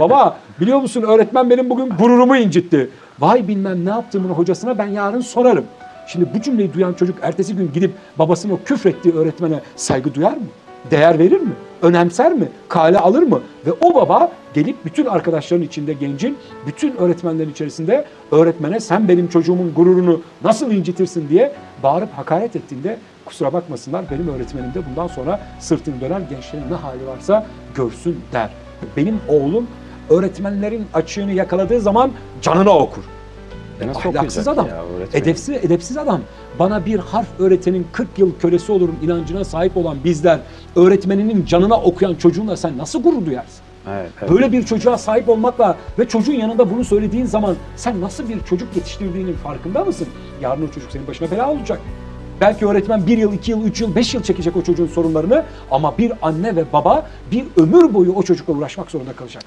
Baba biliyor musun öğretmen benim bugün gururumu incitti. Vay bilmem ne yaptığımın hocasına ben yarın sorarım. Şimdi bu cümleyi duyan çocuk ertesi gün gidip babasının o küfrettiği öğretmene saygı duyar mı? Değer verir mi? Önemser mi? Kale alır mı? Ve o baba gelip bütün arkadaşların içinde gencin, bütün öğretmenlerin içerisinde öğretmene sen benim çocuğumun gururunu nasıl incitirsin diye bağırıp hakaret ettiğinde kusura bakmasınlar benim öğretmenim de bundan sonra sırtını döner gençlerin ne hali varsa görsün der. Benim oğlum öğretmenlerin açığını yakaladığı zaman canına okur. E nasıl Ahlaksız adam. ya öğretmen? edepsiz, edepsiz adam. Bana bir harf öğretenin 40 yıl kölesi olurum inancına sahip olan bizler öğretmeninin canına okuyan çocuğunla sen nasıl gurur duyarsın? Evet, evet. Böyle bir çocuğa sahip olmakla ve çocuğun yanında bunu söylediğin zaman sen nasıl bir çocuk yetiştirdiğinin farkında mısın? Yarın o çocuk senin başına bela olacak. Belki öğretmen bir yıl, iki yıl, üç yıl, beş yıl çekecek o çocuğun sorunlarını ama bir anne ve baba bir ömür boyu o çocukla uğraşmak zorunda kalacak.